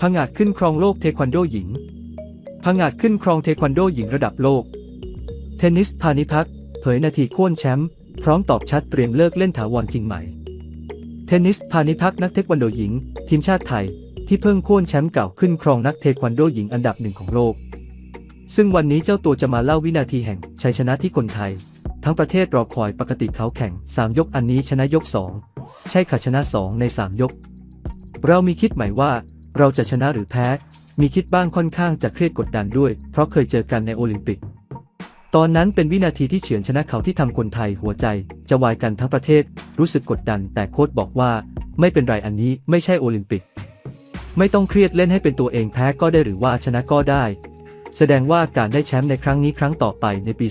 ผงอาดขึ้นครองโลกเทควันโดหญิงผงอาดขึ้นครองเทควันโดหญิงระดับโลก เทนนิสพานิพักเผยนาทีโค่นแชมป์พร้อมตอบชัดเตรียมเลิกเล่นถาวรจริงไหม เทนนิสพานิพักนักเทควันโดหญิง ทีมชาติไทย ที่เพิ่งโค่นแชมป์เก่าขึ้นครองนักเทควันโดหญิงอันดับหนึ่งของโลก ซึ่งวันนี้เจ้าตัวจะมาเล่าวินาทีแห่งชัยชนะที่คนไทย ทั้งประเทศรอคอยปกติเขาแข่ง 3 ยกอันนี้ชนะยก 2 ใช่ค่ะชนะ 2 ใน 3 ยก เรามีคิดไหมว่า เราจะชนะหรือแพ้ มีคิดบ้างค่อนข้างจะเครียดกดดันด้วย เพราะเคยเจอกันในโอลิมปิก ตอนนั้นเป็นวินาทีที่เฉือนชนะเขาที่ทำคนไทยหัวใจ จะวายกันทั้งประเทศ รู้สึกกดดัน แต่โค้ชบอกว่า ไม่เป็นไรอันนี้ไม่ใช่โอลิมปิก ไม่ต้องเครียดเล่นให้เป็นตัวเองแพ้ก็ได้หรือว่าชนะก็ได้ แสดงว่าการได้แชมป์ในครั้งนี้ครั้งต่อไปในปี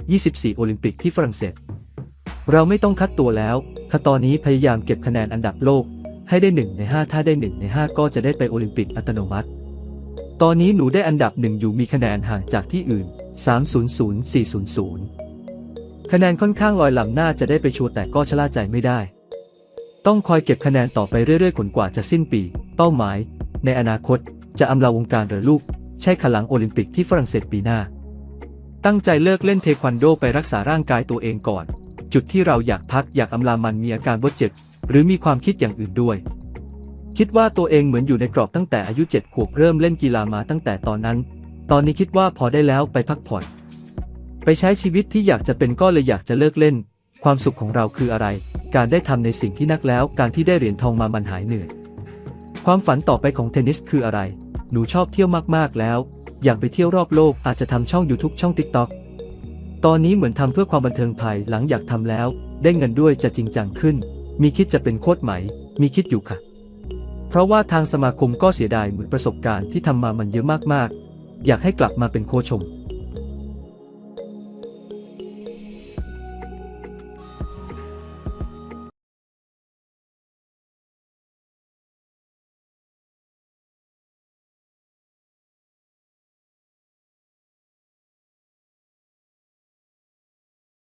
2024 โอลิมปิกที่ฝรั่งเศสเราไม่ต้องคัดตัวแล้วค่ะตอนนี้พยายามเก็บคะแนนอันดับโลก ให้ได้ 1 ใน 5 ถ้าได้ 1 ใน 5 ก็จะได้ไปโอลิมปิกอัตโนมัติ ตอนนี้หนูได้อันดับหนึ่งอยู่มีคะแนนห่างจากที่อื่น 300-400 คะแนนค่อนข้างลอยลำหน้าจะได้ไปชัวร์แต่ก็ชะล่าใจไม่ได้ ต้องคอยเก็บคะแนนต่อไปเรื่อยๆขนกว่าจะสิ้นปี เป้าหมาย ในอนาคตจะอำลาวงการหรือลูก ใช่ขลังโอลิมปิกที่ฝรั่งเศสปีหน้า ตั้งใจเลิกเล่นเทควันโดไปรักษาร่างกายตัวเองก่อน จุดที่เราอยากพักอยากอำลามันมีอาการบาดเจ็บหรือมีความคิดอย่างอื่นด้วย คิดว่าตัวเองเหมือนอยู่ในกรอบตั้งแต่อายุเจ็ดขวบเริ่มเล่นกีฬามาตั้งแต่ตอนนั้น ตอนนี้คิดว่าพอได้แล้วไปพักผ่อน ไปใช้ชีวิตที่อยากจะเป็นก็เลยอยากจะเลิกเล่น ความสุขของเราคืออะไร การได้ทำในสิ่งที่นักแล้ว การที่ได้เหรียญทองมามันหายเหนื่อย ความฝันต่อไปของเทนนิสคืออะไร หนูชอบเที่ยวมากๆแล้ว อยากไปเที่ยวรอบโลกอาจจะทำช่อง YouTube ช่อง TikTok ตอนนี้เหมือนทำเพื่อความบันเทิงภายหลังอยากทำแล้ว ได้เงินด้วยจะจริงจังขึ้น มีคิดจะเป็นโค้ดไหม มีคิดอยู่ค่ะ เพราะว่าทางสมาคมก็เสียดายเหมือนประสบการณ์ที่ทำมามันเยอะมากๆ อยากให้กลับมาเป็นโค้ชชม